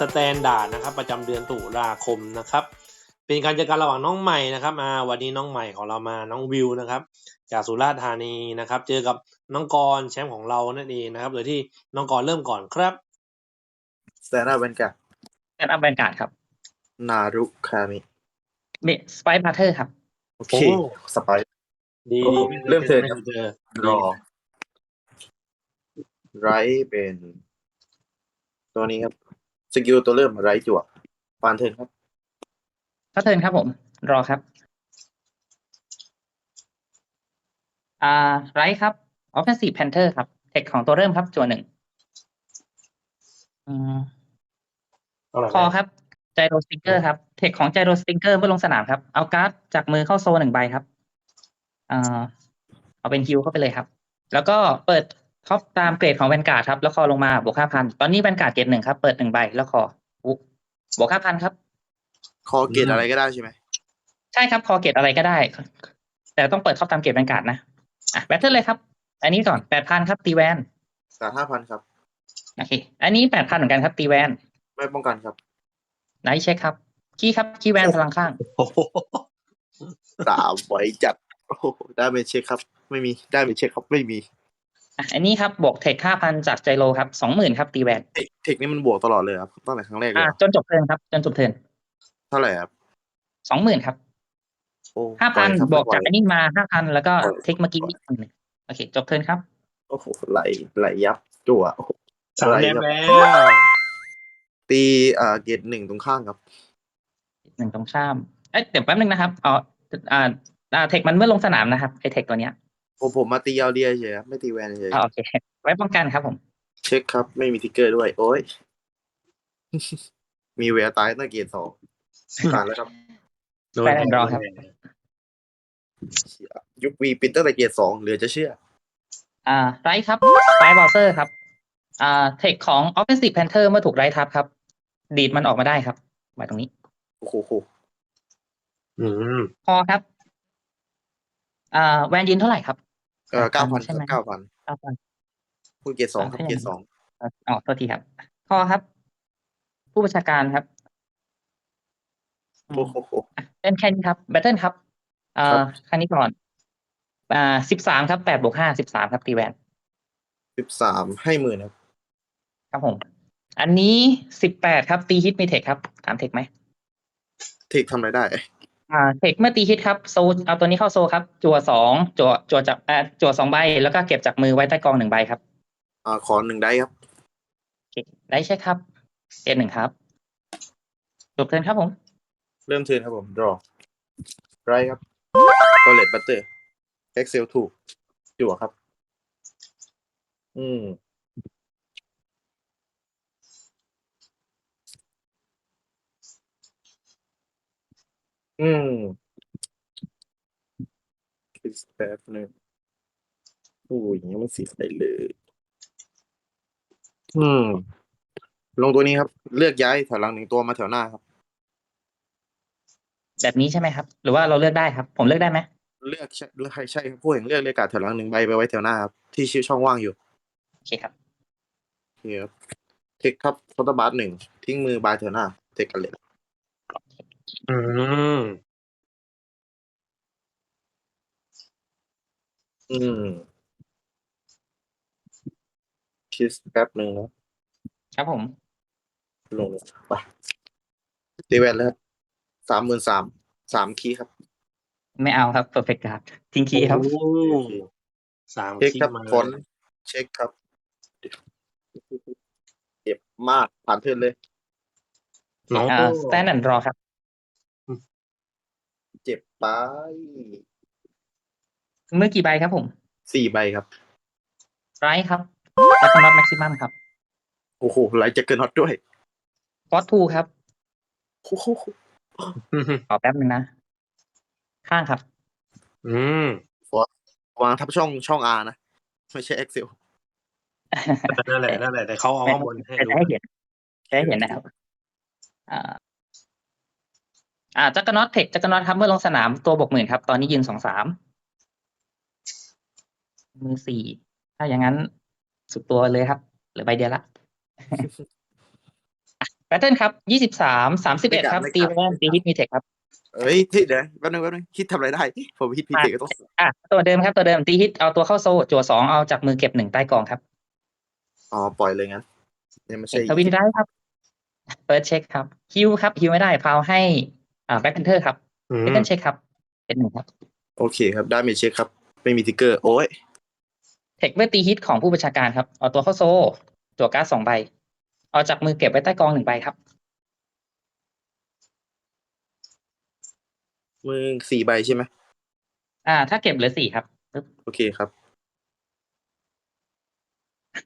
สแตนดาร์ดนะครับ ประจำเดือนตุลาคมนะครับ เป็นการเจอกันระหว่างน้องใหม่นะครับอ่าวันนี้น้องใหม่ของเรามาน้องวิวนะครับ จากสุราษฎร์ธานีนะครับ เจอกับน้องกรณ์แชมป์ของเรานั่นเองนะครับ โดยที่น้องกรณ์เริ่มก่อนครับสแตนดาร์ดเป็นกับแอนอัพแวนการ์ดครับ นารุคามิเมสไปพาร์เทอร์ครับ โอเคโอ้สไปซ์ดีโอ้ดีเริ่มเทิร์นครับเจอรอไรเป็น ตัวนี้ครับ สกิลตัวเริ่มไรจั่วปานเทิร์นครับถ้าเทิร์นครับผม รอครับ อ่าไรครับ Offensive Panther ครับ เทคของตัวเริ่มครับ จัวหนึ่งอืมเท่าไหร่คอครับ ไจโรสติงเกอร์ครับ เทคของไจโรสติงเกอร์เมื่อลงสนามครับ เอาการ์ดจากมือเข้าโซนหนึ่งใบครับ อ่า เอาเป็นฮิวเข้าไปเลยครับ แล้วก็เปิด ท็อปตามเกรดของแวนการ์ดครับ แล้วคอลงมาบวกห้าพันตอนนี้แวนการ์ดเกรดหนึ่งครับ เปิดหนึ่งใบแล้วคออุ๊บวกห้าพันครับ คอเกตอะไรก็ได้ใช่ไหมใช่ครับคอเกตอะไรก็ได้ แต่ต้องเปิดท็อปตามเกตแวนการ์ดนะอะแบตเทิลเลยครับ อันนี้ก่อนแปดพันครับตีแวนสาห้าพันครับ โอเค อันนี้แปดพันเหมือนกันครับตีแวน ไม่ป้องกันครับไนท์เช็คครับคีย์ครับคีย์แวนพลังข้างโอ้โหสามไว้จัดโอ้โหได้เป็นเช็คครับ ไม่มีได้เป็นเช็คครับไม่มี อะอันนี้ครับบวกเทคห้าพันจากไจโรครับสองหมื่นครับตีแวนเทคเทคนี่มันบวกตลอดเลยครับตั้งแต่ครั้งแรกเลยอะเหรอจนจบเทิร์นครับ จนจบเทิร์นเท่าไหร่ครับสองหมื่นครับโอ้ห้าปล่พัอนยครับบวกปล่จาอกยอันนี้มาห้าพันแล้วก็ปล่อยเทคเมื่อกี้นิดหนึ่งโอเค จบเทิร์นครับโอ้โหไหลไหลยับจั่วโอ้โหสามแดงแล้วตีอ่าเกตหนึ่งตรงข้างครับหนึ่งตรงข้ามเอ้ยเดี๋ยวแป๊บนึงนะครับอ๋ออ่าอ่าเทคมันเมื่อลงสนามนะครับไอเทคตัวเนี้ย ผมผมมาตีเอาเดียเฉยครับไม่ตีแวนเฉยอ่าโอเค ไว้ป้องกันครับผม เช็คครับ ไม่มีทิกเกอร์ด้วย โอ้ย มีแววตายตั้งเกตสองผ่านแล้วครับโดนแฟนแอนด์รอครับ เชี่ยยุควีปินตั้งแต่เกตสองเหลือจะเชื่อ อ่าไรครับไฟบอลเซอร์ครับ อ่าเทคของ Offensive Panther เมื่อถูกไรทับครับ ดีดมันออกมาได้ครับไว้ตรงนี้ โอ้โหโหอืมพอครับ อ่าแวนยินเท่าไหร่ครับ เออเก้าพันใช่ไหมเก้าพันเก้าพันพูดเกตสองครับอ่า เกตสองอ๋อโทษทีครับพอครับ ผู้บัญชาการครับ โอ้โหโหอะเป็นแค่นี้ครับแบตเทิลครับอ่าครับครั้งนี้ก่อนอ่าสิบสามครับแปดบวกห้าสิบสามครับตีแวนสิบสามให้หมื่นครับครับผม อันนี้สิบแปดครับตีฮิตมีเทคครับถามเทคไหมเทคทำอะไรได้ อ่าเทคเมื่อตีฮิตครับโซเอาตัวนี้เข้าโซครับ จั่วสองจั่วจั่วจากอ่าจั่วสองใบแล้วก็เก็บจากมือไว้ใต้กองหนึ่งใบครับอ่าขอหนึ่งได้ครับโอเคได้ใช่ครับเอ็นหนึ่งครับจบเทิร์นครับผม เริ่มเทิร์นครับผมรอไรครับกอเลตบัตเตอร์เอ็กเซลถูกจั่วครับ อืม อืมคิดแป๊บหนึงโอ้ยยังไม่เสียอะไรเลย อืม ลงตัวนี้ครับ เลือกย้ายแถวหลังหนึ่งตัวมาแถวหน้าครับ แบบนี้ใช่ไหมครับ หรือว่าเราเลือกได้ครับ ผมเลือกได้ไหมเลือกใช่เลือกให้ใช่ครับผู้เห็นเลือกเลขการดแถวหลังหนึ่งใบไปไว้แถวหน้าครับ ที่ชื่อช่องว่างอยู่โอเคครับ โอเคครับเทคครับฟอตบาร์หนึ่งทิ้งมือบายแถวหน้า เทคกันเลย อืม อืม คิดแป๊บหนึ่งนะครับผม ลงเลยไปตีแวนแล้วครับสามหมื่นสามสามคีย์ครับไม่เอาครับ perfect card ทิ้งคีย์ครับ โอ้สามเช็คครับที่มาฟอนต์เช็คครับเจ็บมากผ่านเพื่อนเลย น้องอ่า ก็ stand and draw ครับ เจ็บไปเมื่อกี่ใบครับผมสี่ใบครับไรครับแล้วก็ not maximum ครับโอ้โหไหลจะเกินฮอตด้วย fort two ครับโอ้โหขอแป๊บนึงนะ ข้างครับ อืมวางทับช่องช่อง R นะ ไม่ใช่ Excel นั่นแหละนั่นแหละแต่เขาเอาข้างบนให้จะดูให้เห็นจะให้เห็นนะครับอ่าอ่าจักรน็อตเทคจักรน็อตครับเมื่อลงสนามตัวบวกหมื่นครับ ตอนนี้ยืนสองสาม มือสี่ถ้าอย่างนั้นสุดตัวเลยครับเหลือใบเดียวละแพทเทิร์นครับยี่สิบสามสามสิบเอ็ดครับไม่กตีลับแวนตีฮิตมีเทคครับเอ้ยที่เดี๋ยวแป๊บนึงแป๊บนึงคิดทำอะไรได้ ผมคิดพีเทก็ต้องอะตัวเดิมครับตัวเดิมตีฮิตเอาตัวเข้าโซ่จั่วสองเอาจากมือเก็บหนึ่งใต้กองครับอ๋อปล่อยเลยงั้นเนี่ยไม่ใช่ทวินได้ครับเปิดเช็คครับฮิวครับฮิวไม่ได้พาวให้อ่าแบ็คแพนเทอร์ครับอืมเซ็นเช็คครับเป็นหนึ่งครับ โอเคครับได้มีเช็คครับ ไม่มีทิกเกอร์โอ้ย เทคเมื่อตีฮิตของผู้บัญชาการครับ เอาตัวเข้าโซ่จั่วการ์ดสองใบ เอาจากมือเก็บไว้ใต้กองหนึ่งใบครับ มึงสี่ใบใช่ไหมอ่า ถ้าเก็บเหลือสี่ครับปึ๊บโอเคครับ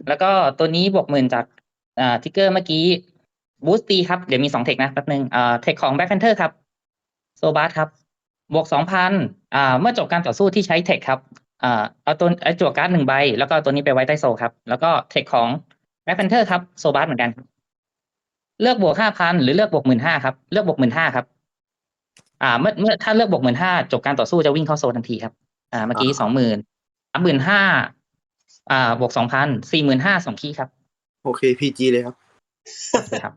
แล้วก็ตัวนี้บวกหมื่นจากอ่าทิกเกอร์เมื่อกี้บูสตีครับ เดี๋ยวมีสองเทคนะแป๊บนึงอ่าเทคของแบ็คแพนเทอร์ครับ โซบาสครับ บวกสองพันอ่า เมื่อจบการต่อสู้ที่ใช้เทคครับ อ่าเอาตัวไอ้จั่วการ์ดหนึ่งใบ แล้วก็เอาตัวนี้ไปไว้ใต้โซครับ แล้วก็เทคของแบ็คแพนเทอร์ครับโซบาสเหมือนกันครับเลือกบวกห้าพันหรือเลือกบวกหมื่นห้าครับ เลือกบวกหมื่นห้าครับ อ่า เมื่อเมื่อถ้าเลือกบวกหมื่นห้าจบการต่อสู้จะวิ่งเข้าโซทันทีครับ อ่า เมื่อกี้อ่าสองหมื่นสามหมื่นห้าอ่า บวกสองพันสี่หมื่นห้าสองคีย์ครับ โอเคพีจีเลยครับครับ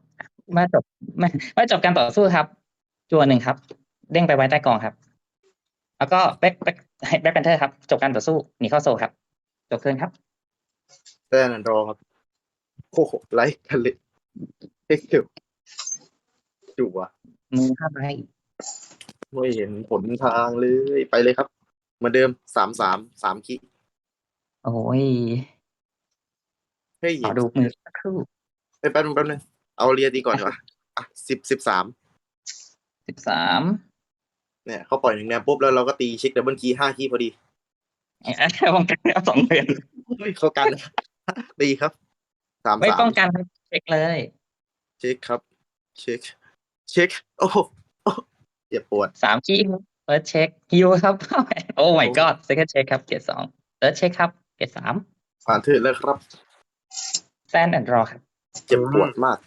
เมื่อจบเมื่อเมื่อจบการต่อสู้ครับ จัวหนึ่งครับ เด้งไปไว้ใต้กองครับ แล้วก็แบ็คแบ็ค แบ็คแพนเทอร์ครับ จบการต่อสู้หนีเข้าโซครับ จบเทิร์นครับแต่นันรอครับโอ้โหไลท์กันเลยเอ็กเคิลจุ่ะมือห้าใบไม่เห็นผลทางเลยไปเลยครับเหมือนเดิมสามสามสามคิโอ้ยเฮ้ยขอดูมือสักครู่ไปแป๊บนึงแป๊บนึงเอาเรียดีก่อนดีกว่าอะสิบสิบสามสิบสาม เนี่ยเขาปล่อยหนึ่งแนวปุ๊บแล้วเราก็ตีเช็คดับเบิลคีย์ห้าคีย์พอดีป้องกันเอาสองเดือนเฮ้ยเขากันดีครับสามไม่สามป้องกันครับเช็คเลย เช็คครับ เช็ค เช็ค โอ้โหโอ้เจ็บปวดสามคีย์เปิดเช็คฮิวครับโอ้ my god second check ครับเกรดสองเปิดเช็คครับเกรดสามผ่านเถิดแล้วครับแซนแอนด์รอครับ เจ็บปวดมาก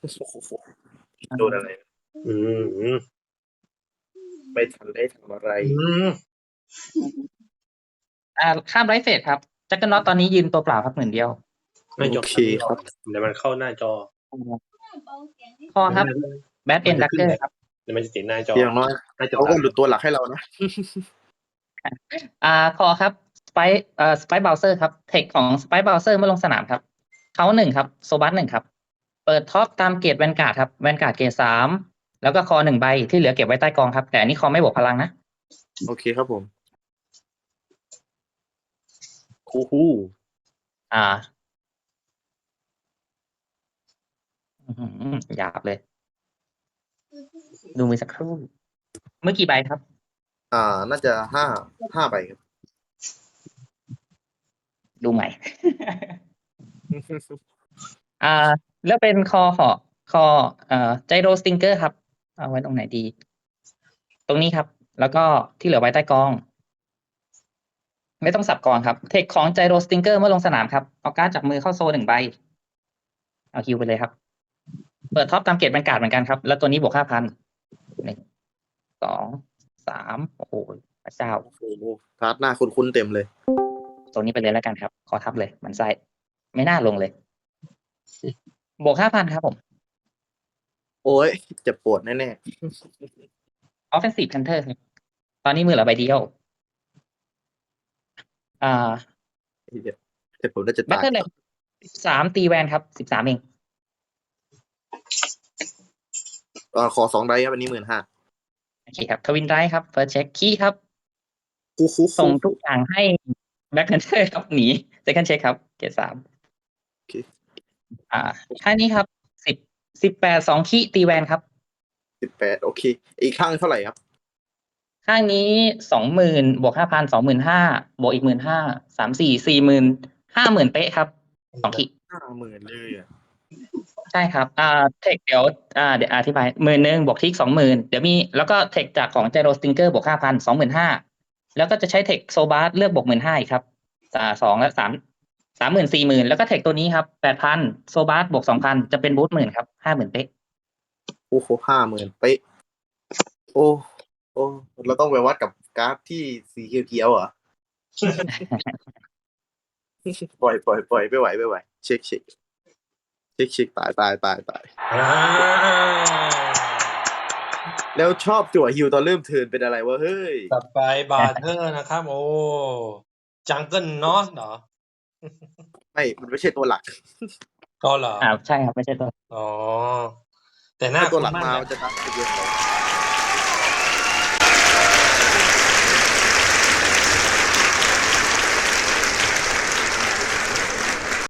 โอ้โหโดนอะไร อืมอืม ไม่ทันได้ทำอะไร อืมอ่าข้ามไรเฟสครับจักรน็อตตอนนี้ยืนตัวเปล่าครับหมื่นเดียว ไม่จบโอเคครับ เดี๋ยวมันเข้าหน้าจอคอครับ แบทเอ็นดักเกอร์ครับเดี๋ยวมันจะติดหน้าจออย่างน้อยหน้าจอเขาก็หลุดตัวหลักให้เรานะ อ่าคอครับสไปเอ่อสไปเบลเซอร์ครับ เทคของสไปเบลเซอร์เมื่อลงสนามครับ เขาหนึ่งครับ โซบัสหนึ่งครับ เปิดท็อปตามเกรดแวนการ์ดครับ แวนการ์ดเกรดสาม แล้วก็คอหนึ่งใบที่เหลือเก็บไว้ใต้กองครับ แต่อันนี้คอไม่บวกพลังนะโอเคครับผมคูฮูอ่าอื้อหือหยาบเลย ดูมือสักครู่ เมื่อกี่ใบครับ อ่า น่าจะห้าห้าใบครับ ดูใหม่ อ่า แล้วเป็นคอหอคอเอ่อไจโรสติงเกอร์ครับ เอาไว้ตรงไหนดี ตรงนี้ครับ แล้วก็ที่เหลือไว้ใต้กอง ไม่ต้องสับกองครับ เทคของไจโรสติงเกอร์เมื่อลงสนามครับ เอาการ์ดจากมือเข้าโซหนึ่งใบ เอาคิวไปเลยครับ เปิดท็อปตามเกตบรรกาศเหมือนกันครับ แล้วตัวนี้บวกห้าพันหนึ่งสองสามโอ้โหพระเจ้าโอ้โหทาร์ตหน้าคุ้นๆเต็มเลยตัวนี้ไปเลยแล้วกันครับ ขอทับเลย มันไส้ไม่น่าลงเลย บวกห้าพันครับผม โอ้ยเจ็บปวดแน่ Offensive Panther ครับตอนนี้มือเหลือใบเดียว อ่าๆเดี๋ยวแต่ผมน่าจะแบตตายเตอร์เลยสิบสามตีแวนครับสิบสามเองอ่าขอสองไดครับอันนี้หมื่นห้าโอเคครับ ทวินไรครับเฟิร์สเช็คคีย์ครับ คูคูส่งทุกอย่างให้แบ็คแพนเทอร์ครับหนีเซคันเช็คครับ เกตสามโอเคอ่าท่านี้ครับสิบ สิบแปดสองคีย์ตีแวนครับ สิบแปดโอเค อีกข้างเท่าไหร่ครับ ข้างนี้สองหมื่นบวกห้าพันสองหมื่นห้าบวกอีกหมื่นห้าสามสี่สี่หมื่นห้าหมื่นเป๊ะครับสองคีย์ห้าหมื่นเลยอะใช่ครับอ่าเทคเดี๋ยวอ่าเดี๋ยวอธิบายหมื่นหนึ่งบวกทิกสองหมื่นเดี๋ยวมีแล้วก็เทคจากของเจโรสติงเกอร์บวกห้าพันสองหมื่นห้าแล้วก็จะใช้เทคโซบาร์เลือกบวกหมื่นห้าอีกครับอ่าสองและสาม สามหมื่นสี่หมื่นแล้วก็เทคตัวนี้ครับแปดพันโซบาร์บวกสองพันจะเป็นบูทหมื่นครับห้าหมื่นเป๊ะโอ้โหห้าหมื่นเป๊ะโอ้โอ้เราต้องไปวัดกับกราฟที่สีเขียวๆเหรอปล่อยปล่อยปล่อยไม่ไหวไม่ไหว เช็คเช็คชิกชิกตายตายตายตายอ่าแล้วชอบจั่วฮิวตอนเริ่มเทิร์นเป็นอะไรวะเฮ้ย ต่อไปบาร์เทอร์นะครับ โอ้ จังเกิลนอสเหรอ ไม่ มันไม่ใช่ตัวหลัก ก็เหรอ อ่าใช่ครับไม่ใช่ตัว อ๋อ แต่หน้าถ้าตัวหลักคุ้นมานะ มันจะนับเป็นเยอะ